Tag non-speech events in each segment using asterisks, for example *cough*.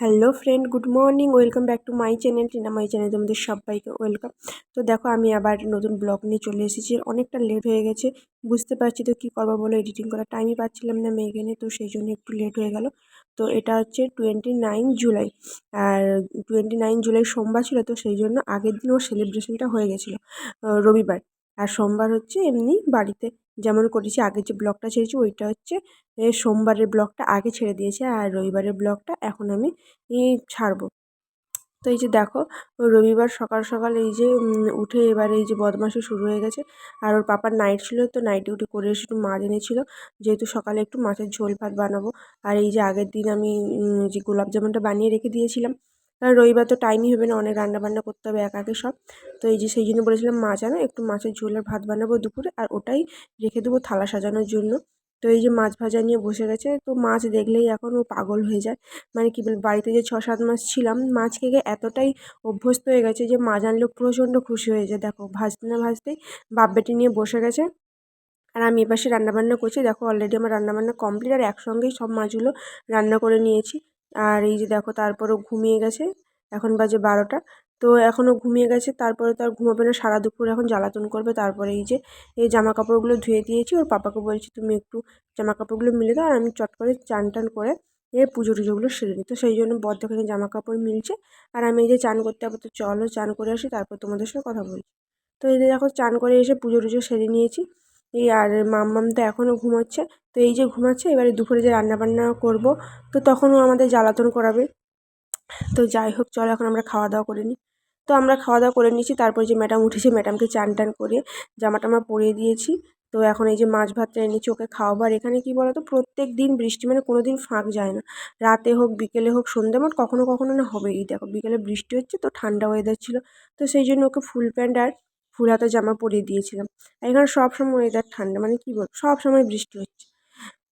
Hello friend, good morning, welcome back to my channel Tina my channel, তোমাদের সবাইকে welcome. তো দেখো, আমি আবার নতুন ব্লগ নিয়ে চলে এসেছি, অনেকটা লেট হয়ে গেছে, বুঝতে পারছি তো কী করব বলো এডিটিং করার টাইমই পাচ্ছিলাম না মেয়েকে তো সেই জন্য একটু লেট হয়ে গেল। তো এটা হচ্ছে টোয়েন্টি নাইন জুলাই, আর টোয়েন্টি নাইন জুলাই সোমবার ছিল, তো সেই জন্য আগের দিন ওর সেলিব্রেশনটা হয়ে গেছিল রবিবার। আর সোমবার হচ্ছে এমনি বাড়িতে, যেমন করেছি আগের যে ব্লগটা ছেড়েছি ওইটা হচ্ছে সোমবারের ব্লগটা আগে ছেড়ে দিয়েছি আর রবিবারের ব্লগটা এখন আমি ছাড়বো। তো এই যে দেখো, রবিবার সকাল সকাল এই যে উঠে এবার এই যে বদমাশি শুরু হয়ে গেছে। আর ওর পাপার নাইট ছিল তো নাইট ডিউটি করে এসে একটু মাছ এনেছিল। যেহেতু সকালে একটু মাছের ঝোল ভাত বানাবো। আর এই যে আগের দিন আমি যে গোলাপ জামুনটা বানিয়ে রেখে দিয়েছিলাম কারণ রবিবার তো টাইমই হবে না, অনেক রান্না বান্না করতে হবে একাকে সব। তো এই যে সেই জন্য বলেছিলাম মাছ আনো একটু মাছের ঝোলের ভাত বানাবো দুপুরে, আর ওটাই রেখে দেবো থালা সাজানোর জন্য। তো এই যে মাছ ভাজা নিয়ে বসে গেছে, তো মাছ দেখলেই এখন ও পাগল হয়ে যায়। মানে কী বল, বাড়িতে যে ছ সাত মাস ছিলাম, মাছ খেয়ে এতটাই অভ্যস্ত হয়ে গেছে যে মাছ আনলে প্রচণ্ড খুশি হয়ে যায়। দেখো, ভাজতে না ভাজতেই বাপ বেটি নিয়ে বসে গেছে। আর আমি এপাশে রান্নাবান্না করছি। দেখো অলরেডি আমার রান্নাবান্না কমপ্লিট আর একসঙ্গেই সব মাছগুলো রান্না করে নিয়েছি। আর এই যে দেখো তারপরও ঘুমিয়ে গেছে, এখন বাজে বারোটা। তো এখনও ঘুমিয়ে গেছে, তারপরে তো আর ঘুমাবে না, সারা দুপুর এখন জ্বালাতন করবে। তারপরে এই যে, এই জামা কাপড়গুলো ধুয়ে দিয়েছি, ওর পাপাকে বলছি তুমি একটু জামা কাপড়গুলো মিলে দাও, আর আমি চট করে চান টান করে এ পুজো টুজোগুলো সেরে নিই। তো সেই জন্য বদ্ধখানে জামা কাপড় মিলছে, আর আমি এই যে চান করতে হবে তো চলো চান করে আসি, তারপর তোমাদের সঙ্গে কথা বলছি। তো এই যে দেখো চান করে এসে পুজো টুজো সেরে নিয়েছি এই আর মাম্মাম তো এখনও ঘুমাচ্ছে। তো এই যে ঘুমাচ্ছে, এবারে দুপুরে যে রান্নাবান্না করব, তো তখনও আমাদের জ্বালাতন করাবে। তো যাই হোক, চলো এখন আমরা খাওয়া দাওয়া করে নিই তো আমরা খাওয়া দাওয়া করে নিয়েছি, তারপর যে ম্যাডাম উঠেছে, ম্যাডামকে চান টান করে জামা টামা পরিয়ে দিয়েছি। তো এখন এই যে মাছ ভাতটা এনেছি ওকে খাওয়াবো। আর এখানে কী বলতো, প্রত্যেক দিন বৃষ্টি মানে কোনো দিন ফাঁক যায় না। রাতে হোক, বিকেলে হোক, সন্ধ্যে মোট কখনো কখনো না হবেই। দেখো, বিকেলে বৃষ্টি হচ্ছে, তো ঠান্ডা ওয়েদার ছিল। তো সেই জন্য ওকে ফুল প্যান্ট আর ফুল হাতা জামা পরিয়ে দিয়েছিলাম। এখানে সব সময় ওয়েদার ঠান্ডা মানে কী বলব সব সময় বৃষ্টি হচ্ছে।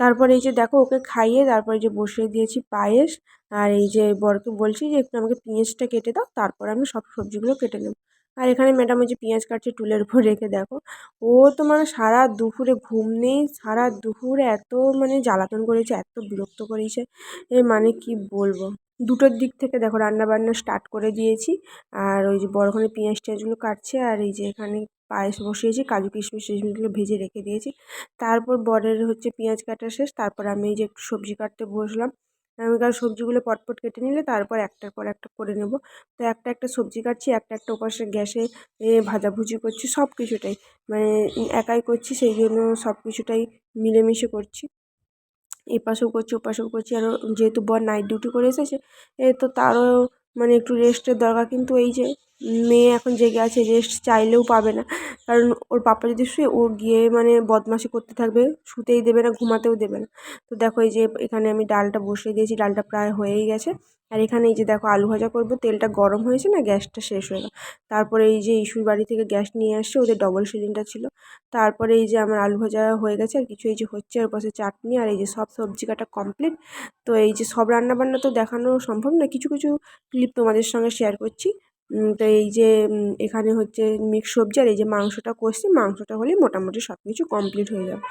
তারপরে এই যে দেখো, ওকে খাইয়ে তারপরে যে বসিয়ে দিয়েছি পায়েস, আর এই যে বরকে বলছি যে, একটু আমাকে পেঁয়াজটা কেটে দাও, তারপর আমি সব সবজিগুলো কেটে নেব। আর এখানে ম্যাডাম ওই যে পেঁয়াজ কাটছে টুলের উপর রেখে, দেখো। ও তো মানে সারা দুপুরে ঘুম নেই, সারা দুপুরে এত মানে জ্বালাতন করেছে, এত বিরক্ত করেছে। এ মানে কি বলব? দুটোর দিক থেকে দেখো রান্না বান্না স্টার্ট করে দিয়েছি। আর ওই যে বড়খানে পেঁয়াজ টেঁয়াজগুলো কাটছে, আর এই যে এখানে পায়েস বসিয়েছি, কাজু কিশমিশ টিশমিশগুলো ভেজে রেখে দিয়েছি। তারপর বরের হচ্ছে পেঁয়াজ কাটা শেষ, তারপর আমি এই যে একটু সবজি কাটতে বসলাম। আমি কারণ সবজিগুলো পটপট কেটে নিলে তারপর একটার পর একটা করে নেব। তো একটা একটা সবজি কাটছি, একটা একটা ওপাশে গ্যাসে ভাজাভুজি করছি সব কিছুটাই মানে একাই করছি, সেই জন্য সব কিছুটাই মিলেমিশে করছি। এপাশেও করছি, ওপাশেও করছি। আরও যেহেতু বর নাইট ডিউটি করে এসেছে, এ তো তারও মানে একটু রেস্টের দরকার। কিন্তু এই যে মেয়ে এখন জেগে আছে রেস্ট চাইলেও পাবে না। কারণ ওর পাপা যদি শুয়ে, ও গিয়ে মানে বদমাশি করতে থাকবে, শুতেই দেবে না, ঘুমাতেও দেবে না। তো দেখো এই যে এখানে আমি ডালটা বসিয়ে দিয়েছি, ডালটা প্রায় হয়েই গেছে। আর এখানে এই যে দেখো আলু ভাজা করব, তেলটা গরম হয়েছে না, গ্যাসটা শেষ হয়ে গেল। তারপরে এই যে ইস্যুর বাড়ি থেকে গ্যাস নিয়ে আসছে, ওদের ডবল সিলিন্ডার ছিল। তারপরে এই যে আমার আলু ভাজা হয়ে গেছে, আর কিছু এই যে হচ্ছে আর পাশে চাটনি আর এই যে সব সবজি কাটা কমপ্লিট তো এই যে সব রান্নাবান্না তো দেখানো সম্ভব না, কিছু কিছু ক্লিপ তোমাদের সঙ্গে শেয়ার করছি। তো এই যে এখানে হচ্ছে মিক্স সবজি আর এই যে মাংসটা কষছি, মাংসটা হলেই মোটামুটি সব কিছু কমপ্লিট হয়ে যাবে।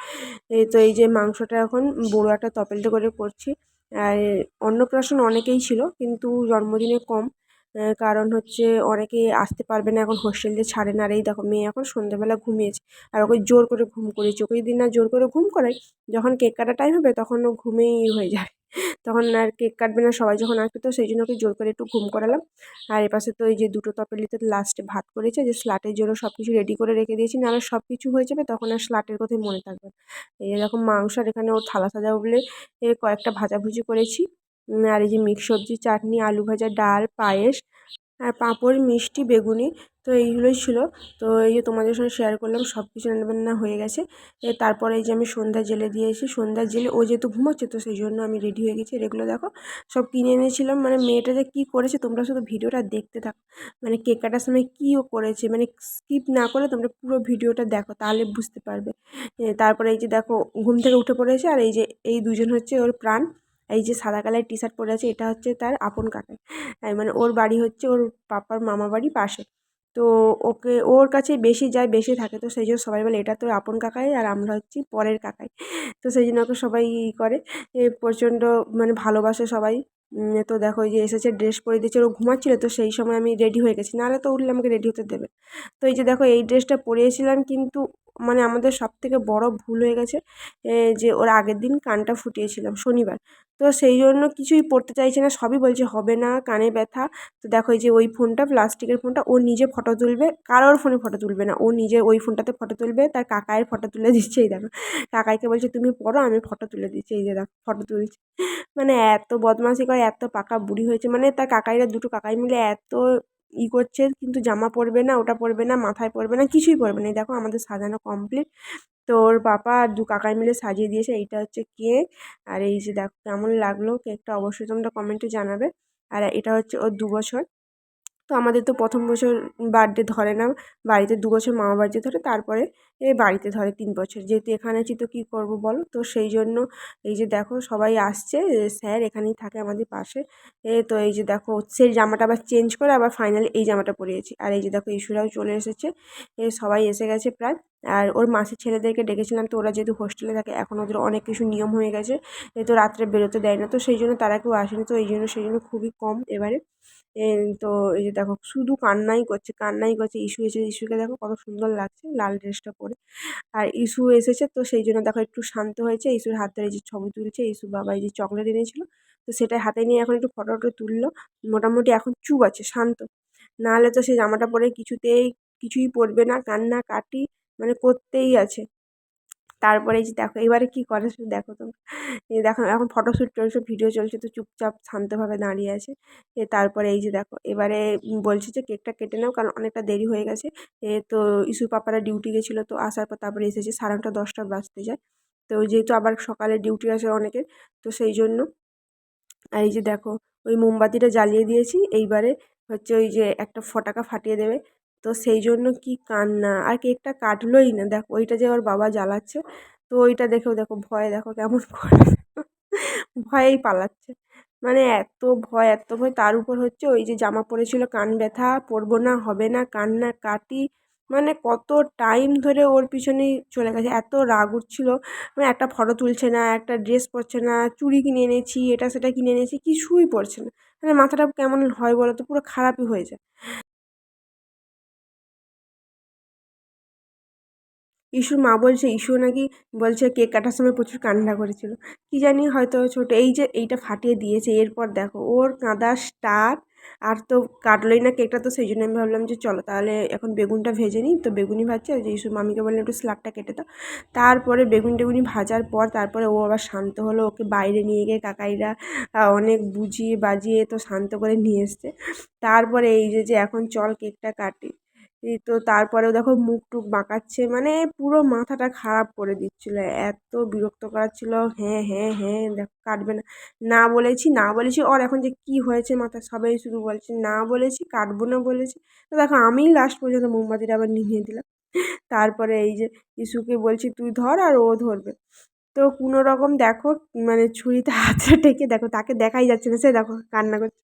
এই তো এই যে মাংসটা এখন বড়ো একটা তপেলতে করে করছি। আর অন্নপ্রাশন অনেকেই ছিল, কিন্তু জন্মদিনে কম। কারণ হচ্ছে অনেকে আসতে পারবে না, এখন হোস্টেল দিয়ে ছাড়ে না, আর এই দেখো মেয়ে এখন সন্ধ্যেবেলা ঘুমিয়েছে। আর ওকে জোর করে ঘুম করিয়েছে। ওকে যদি না জোর করে ঘুম করাই যখন কেক কাটার টাইম হবে, তখন ও ঘুমেই হয়ে যায় তখন আর কেক কাটবে না, সবাই যখন আসবে তো সেই জন্য ওকে জোর করে একটু ঘুম করালাম। আর এপাশে তো এই যে দুটো তপেলিতে লাস্টে ভাত করেছে, যে স্লাটের জন্য সব কিছু রেডি করে রেখে দিয়েছি, নাহলে সব কিছু হয়ে যাবে তখন আর স্লাটের কথাই মনে থাকবে। এই এরকম মাংস আর এখানে ওর থালা সাজা বলে কয়েকটা ভাজাভুজি করেছি। আর এই যে মিক্স সবজি, চাটনি, আলু ভাজা, ডাল, পায়েস আর পাঁপড়, মিষ্টি, বেগুনি, তো এইগুলোই ছিল। তো এই যে তোমাদের সঙ্গে শেয়ার করলাম সব কিছু রান্নাবান্না হয়ে গেছে। তারপরে এই যে আমি সন্ধ্যা জেলে দিয়েছি সন্ধ্যা জেলে ও যেহেতু ঘুমোচ্ছে, তো সেই জন্য আমি রেডি হয়ে গেছি। এগুলো দেখো, সব কিনে এনেছিলাম। মানে মেয়েটা যে কী করেছে, তোমরা শুধু ভিডিওটা দেখতে থাকো। মানে কেক কাটার সময় কী ও করেছে মানে স্কিপ না করে তোমরা পুরো ভিডিওটা দেখো, তাহলে বুঝতে পারবে। তারপরে এই যে দেখো, ঘুম থেকে উঠে পড়েছে। আর এই যে, এই দুজন হচ্ছে ওর প্রাণ। এই যে সাদা কালার টি শার্ট পরে আছে, এটা হচ্ছে তার আপন কাকাই। মানে ওর বাড়ি হচ্ছে ওর পাপার মামা বাড়ি পাশে। তো ওকে, ওর কাছে বেশি যায়, বেশি থাকে। তো সেই জন্য সবাই বলে, এটা তো আপন কাকাই আর আমরা হচ্ছি পরের কাকাই। তো সেই জন্য ওকে সবাই ই করে। প্রচণ্ড মানে ভালোবাসে সবাই। তো দেখো যে এসেছে, ড্রেস পরে দিয়েছে, ও ঘুমাচ্ছিল। তো সেই সময় আমি রেডি হয়ে গেছি। নাহলে তো উঠলে আমাকে রেডি হতে দেবে। তো এই যে দেখো, এই ড্রেসটা পরিয়েছিলাম কিন্তু মানে আমাদের সব থেকে বড় ভুল হয়ে গেছে যে ওর আগের দিন কানটা ফুটিয়েছিলাম শনিবার। তো সেই জন্য কিছুই পড়তে চাইছে না, সবই বলছে হবে না, কানে ব্যথা। তো দেখো এই যে ওই ফোনটা, প্লাস্টিকের ফোনটা, ও নিজে ফটো তুলবে, কারোর ফোনে ফটো তুলবে না। ও নিজে ওই ফোনটাতে ফটো তুলবে, তার কাকায়ের ফটো তুলে দিচ্ছে, এই দেখো। কাকাইকে বলছে, তুমি পড়ো, আমি ফটো তুলে দিচ্ছি। এই যে দেখো, ফটো তুলছে। মানে এত বদমাশি করে, এত পাকা বুড়ি হয়েছে। মানে তার কাকাইরা দুটো কাকাই মিলে এত ই করছে, কিন্তু জামা পরবে না, ওটা পরবে না, মাথায় পরবে না, কিছুই পরবে না। এই দেখো আমাদের সাজানো কমপ্লিট তো ওর বাবা আর দু কাকাই মিলে সাজিয়ে দিয়েছে, এইটা হচ্ছে কেক আর এই যে দেখো কেমন লাগল কেকটা অবশ্যই তোমরা কমেন্টে জানাবে। আর এটা হচ্ছে ওর দু বছর। তো আমাদের তো প্রথম বছর বার্থডে ধরে না, বাড়িতে দু বছর মামা বাড়িতে ধরে, তারপরে এ বাড়িতে ধরে তিন বছর। যেহেতু এখানে আছি তো কী করব বলো? তো সেই জন্য এই যে দেখো সবাই আসছে স্যার এখানেই থাকে আমাদের পাশে। এ তো এই যে দেখো সেই জামাটা আবার চেঞ্জ করে আবার ফাইনালি এই জামাটা পরিয়েছি আর এই যে দেখো ইস্যুরাও চলে এসেছে। এ সবাই এসে গেছে প্রায়। আর ওর মাসির ছেলেদেরকে ডেকেছিলাম তো ওরা যেহেতু হোস্টেলে থাকে, এখন ওদের অনেক কিছু নিয়ম হয়ে গেছে। তো রাত্রে বেরোতে দেয় না, তো সেই জন্য তারা কেউ আসেনি, তো এই জন্য, সেই জন্য খুবই কম এবারে। তো এই যে দেখো, শুধু কান্নাই করছে কান্নাই করছে ইস্যু এসে ইস্যুকে দেখো কত সুন্দর লাগছে, লাল ড্রেসটা পরে। আর ইস্যু এসেছে, তো সেই জন্য দেখো একটু শান্ত হয়েছে ইস্যুর হাত ধরে যে ছবি তুলছে ইস্যু বাবা এই যে চকলেট এনেছিল, তো সেটা হাতে নিয়ে এখন একটু ফটো টটো তুললো, মোটামুটি এখন চুপ আছে, শান্ত। নাহলে তো সেই জামাটা পরে কিছুতেই, কিছুই পরবে না, কান্না কাটি মানে করতেই আছে। তারপরে এই যে দেখো, এবারে কী করে শুধু দেখো তো? এই দেখো এখন ফটোশ্যুট চলছে ভিডিও চলছে তো চুপচাপ শান্তভাবে দাঁড়িয়ে আছে। এ তারপরে এই যে দেখো, এবারে বলছে যে কেকটা কেটে নাও কারণ অনেকটা দেরি হয়ে গেছে। এ তো ইসুর পাপারা ডিউটি গেছিল তো আসার পর তারপরে এসেছে সাড়ে নটা দশটা বাজতে যায়। তো যেহেতু আবার সকালে ডিউটি আছে অনেকের, তো সেই জন্য আর এই যে দেখো, ওই মোমবাতিটা জ্বালিয়ে দিয়েছি। এইবারে হচ্ছে ওই যে একটা ফটাকা ফাটিয়ে দেবে। তো সেই জন্য কি কান্না? আর কেকটা কাটলোই না। দেখো, ওইটা যে ওর বাবা জ্বালাচ্ছে, তো ওইটা দেখেও দেখো, ভয় দেখো কেমন *laughs* করে। ভয়েই পালাচ্ছে। মানে এত ভয় এত ভয়। তার উপর হচ্ছে ওই যে জামা পরেছিল কান ব্যথা, পরবো না, হবে না, কান্না, কাটি মানে কত টাইম ধরে ওর পিছনেই চলে গেছে। এত রাগ উঠছিল। মানে একটা ফটো তুলছে না, একটা ড্রেস পরছে না, চুড়ি কিনে এনেছি, এটা সেটা কিনে এনেছি, কিছুই পরছে না। মানে মাথাটা কেমন হয় বলো তো পুরো খারাপই হয়ে যায়। ইস্যুর মা বলছে ইস্যু নাকি বলছে কেক কাটার সময় প্রচুর কান্না করেছিল। কী জানি হয়তো ছোটো, এই যে এইটা ফাটিয়ে দিয়েছে, এরপর দেখো, ওর কাঁদা স্টার, আর তো কাটলোই না কেকটা, তো সেই জন্য আমি ভাবলাম যে চলো তাহলে এখন বেগুনটা ভেজে নিই। তো বেগুনি ভাজছে আর যে ইস্যুর মামিকে বললাম, একটু স্লাডটা কেটে দাও। তারপরে বেগুন টেগুনি ভাজার পর তারপরে ও আবার শান্ত হলো, ওকে বাইরে নিয়ে গিয়ে কাকাইরা অনেক বুঝিয়ে বাজিয়ে তো শান্ত করে নিয়ে এসছে। তারপরে এই যে যে এখন চল কেকটা কাটি। তো তারপরেও দেখো মুখ টুক বাঁকাচ্ছে মানে পুরো মাথাটা খারাপ করে দিচ্ছিল, এত বিরক্ত করাচ্ছিল হ্যাঁ হ্যাঁ হ্যাঁ দেখো, কাটবে না। না বলেছি না বলেছি, ওর এখন যে কি হয়েছে মাথা সবাই শুধু বলছে, না বলেছি, কাটবো না বলেছি। তো দেখো আমিই লাস্ট পর্যন্ত মোমবাতিটা আবার নিভিয়ে দিলাম। তারপরে এই যে ইসুকে বলছি, তুই ধর আর ও ধরবে। তো কোনো রকম দেখো মানে ছুরিতে হাতে টেকে দেখো, তাকে দেখাই যাচ্ছে না, সে দেখো কান্না করছে।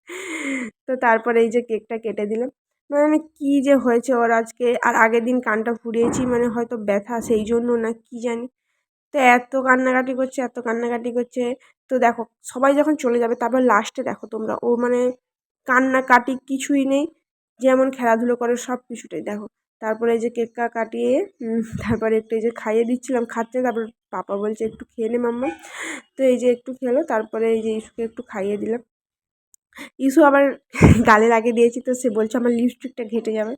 তো তারপরে এই যে কেকটা কেটে দিলাম। মানে কী যে হয়েছে ওর আজকে? আর আগের দিন কানটা ফুরিয়েছি মানে হয়তো ব্যথা সেই জন্য না, কী জানি? তো এত কান্নাকাটি করছে, এত কান্নাকাটি করছে। তো দেখো, সবাই যখন চলে যাবে, তারপর লাস্টে দেখো তোমরা, ও মানে কান্নাকাটি কিছুই নেই। যেমন খেলাধুলো করে, সব কিছুটাই দেখো। তারপরে যে কেকটা কাটিয়ে তারপরে একটু এই যে খাইয়ে দিচ্ছিলাম, খাচ্ছে, তারপর পাপা বলছে, একটু খেয়ে নে মাম্মা। তো এই যে একটু খেলো, তারপরে এই যে ইস্যুকে একটু খাইয়ে দিলাম। ইস্যু আবার *laughs* গালে লাগিয়ে দিয়েছি তো সে বলছে আমার লিপস্টিকটা ঘেটে যাবে।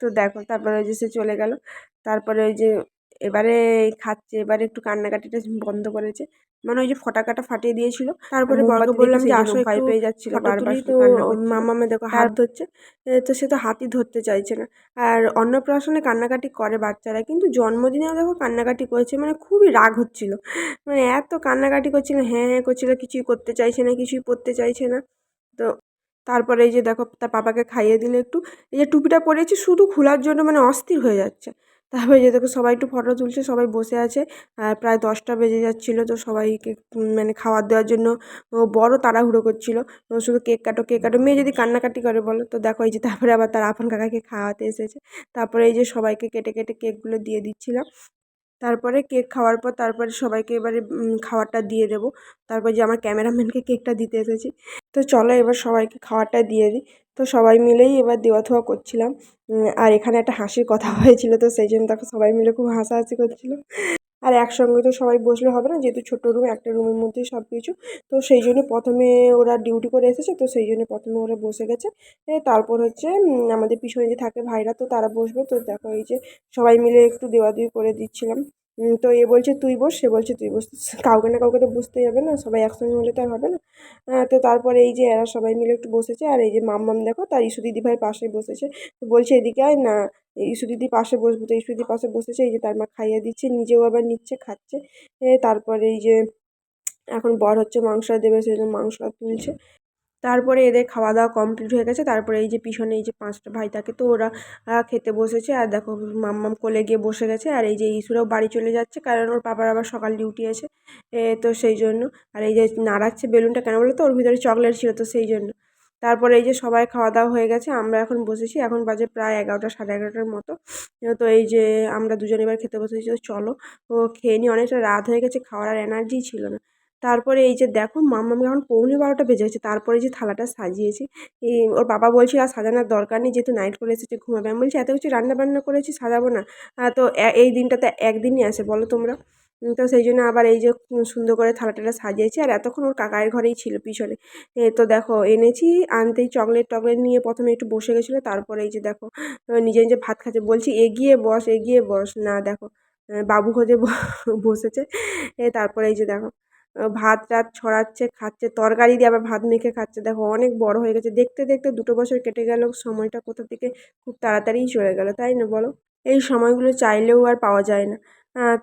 তো দেখো তারপরে ওই যে সে চলে গেল। তারপরে ওই যে এবারে খাচ্ছে এবারে একটু কান্নাকাটিটা বন্ধ করেছে। মানে ওই যে ফটাকাটা ফাটিয়ে দিয়েছিল। তারপরে বড়কে বললাম যে আসো ভয় পেয়ে যাচ্ছিল বারবার তো মামামে দেখো হাত ধরছে। তো সে তো হাতই ধরতে চাইছে না। আর অন্নপ্রাশনে কান্নাকাটি করে বাচ্চারা কিন্তু জন্মদিনেও দেখো কান্নাকাটি করেছে মানে খুবই রাগ হচ্ছিল। মানে এত কান্নাকাটি করছিল হ্যাঁ হ্যাঁ করছিল কিছুই করতে চাইছে না কিছুই পরতে চাইছে না। তো তারপরে এই যে দেখো, তার পাপাকে খাইয়ে দিলে একটু, এই যে টুপিটা পরেছি শুধু খোলার জন্য মানে অস্থির হয়ে যাচ্ছে। তারপরে যে দেখো, সবাই একটু ফটো তুলছে, সবাই বসে আছে, আর প্রায় দশটা বেজে যাচ্ছিল, তো সবাইকে মানে খাবার দেওয়ার জন্য বড় তাড়াহুড়ো করছিল। শুধু কেক কাটো কেক কাটো, মেয়ে যদি কান্নাকাটি করে বলো, তো দেখো এই যে তারপরে আবার তার আপন কাকাকে খাওয়াতে এসেছে। তারপরে এই যে সবাইকে কেটে কেটে কেকগুলো দিয়ে দিচ্ছিলাম। তারপরে কেক খাওয়ার পর তারপরে সবাইকে এবারে খাওয়ারটা দিয়ে দেব। তারপর যে আমার ক্যামেরাম্যানকে কেকটা দিতে এসেছি। তো চলো এবার সবাইকে খাবারটা দিয়ে দিই। তো সবাই মিলেই এবার দেওয়া থোয়া করছিলাম আর এখানে একটা হাসির কথা *laughs* হয়েছিল, তো সেই জন্য তখন সবাই মিলে খুব হাসাহাসি করছিল। আর একসঙ্গে তো সবাই বসলে হবে না, যেহেতু ছোটো রুম একটা রুমের মধ্যেই সব কিছু তো সেই জন্য প্রথমে ওরা ডিউটি করে এসেছে, তো সেই জন্য প্রথমে ওরা বসে গেছে। তারপর হচ্ছে আমাদের পিছনে যে থাকে ভাইরা, তো তারা বসবে। তো দেখো এই যে সবাই মিলে একটু দেওয়াদেওয়ি করে দিচ্ছিলাম। তো এ বলছে, তুই বস, সে বলছে, তুই বস। কাউকে না কাউকে তো বুঝতেই হবে না, সবাই একসঙ্গে হলে তো আর হবে না। তো তারপরে এই যে এরা সবাই মিলে একটু বসেছে, আর এই যে মাম্মাম দেখো, তার ইস্যু দিদি ভাইয়ের পাশে বসেছে। তো বলছে, এদিকে আয়, না ইস্যু দিদি পাশে বসবো, তো ইস্যু দিদি পাশে বসেছে, এই যে তার মা খাইয়ে দিচ্ছে, নিজেও আবার নিচ্ছে, খাচ্ছে। তারপরে এই যে এখন বর হচ্ছে মাংসটা দেবে, সেই জন্য মাংসটা তুলছে। তারপরে এদের খাওয়া দাওয়া কমপ্লিট হয়ে গেছে। তারপরে এই যে পিছনে এই যে পাঁচটা ভাই থাকে, তো ওরা খেতে বসেছে। আর দেখো মাম্মাম কোলে গিয়ে বসে গেছে। আর এই যে ইসুরাও বাড়ি চলে যাচ্ছে, কারণ ওর বাবার আবার সকাল ডিউটি আছে। তো সেই জন্য। আর এই যে নাড়াচ্ছে বেলুনটা, কেন বলো তো ওর ভিতরে চকলেট ছিল, তো সেই জন্য। তারপরে এই যে সবাই খাওয়া দাওয়া হয়ে গেছে, আমরা এখন বসেছি, এখন বাজে প্রায় এগারোটা, সাড়ে এগারোটার মতো। তো এই যে আমরা দুজন এবার খেতে বসেছি চলো, ও খেয়ে নিই অনেকটা রাত হয়ে গেছে, খাওয়ার আর এনার্জি ছিল না। তারপরে এই যে দেখো মাম্মামি এখন পৌনে বারোটা বেজে গেছে, তারপরে যে থালাটা সাজিয়েছি। ওর বাবা বলছিল আর সাজানোর দরকার নেই, যেহেতু নাইট করে এসেছে, ঘুমাবে। আমি বলছি, এত কিছু রান্না বান্না করেছি, সাজাবো না। তো এই দিনটাতে একদিনই আসে, বলো তোমরা? তো সেই জন্য আবার এই যে সুন্দর করে থালাটাটা সাজিয়েছি। আর এতক্ষণ ওর কাকায়ের ঘরেই ছিল পিছনে। তো দেখো, এনেছি আনতেই চকলেট টকলেট নিয়ে প্রথমে একটু বসে গেছিল, তারপরে এই যে দেখো নিজে নিজে ভাত খাচ্ছে। বলছি, এগিয়ে বস এগিয়ে বস। না, দেখো বাবু খোঁজে বসেছে। তারপরে এই যে দেখো ভাত টাত ছড়াচ্ছে, খাচ্ছে, তরকারি দিয়ে আবার ভাত মেখে খাচ্ছে। দেখো, অনেক বড় হয়ে গেছে। দেখতে দেখতে দুটো বছর কেটে গেল, সময়টা কোথা থেকে খুব তাড়াতাড়িই চলে গেল, তাই না বলো? এই সময়গুলো চাইলেও আর পাওয়া যায় না।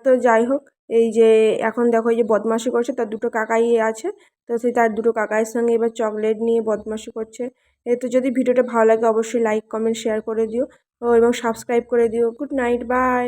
তো যাই হোক এই যে এখন দেখো এই যে বদমাশি করছে, তার দুটো কাকাই আছে। তো সেই তার দুটো কাকাইয়ের সঙ্গে এবার চকলেট নিয়ে বদমাশি করছে। এ তো যদি ভিডিওটা ভালো লাগে অবশ্যই লাইক কমেন্ট শেয়ার করে দিও ও এবং সাবস্ক্রাইব করে দিও। Good night bye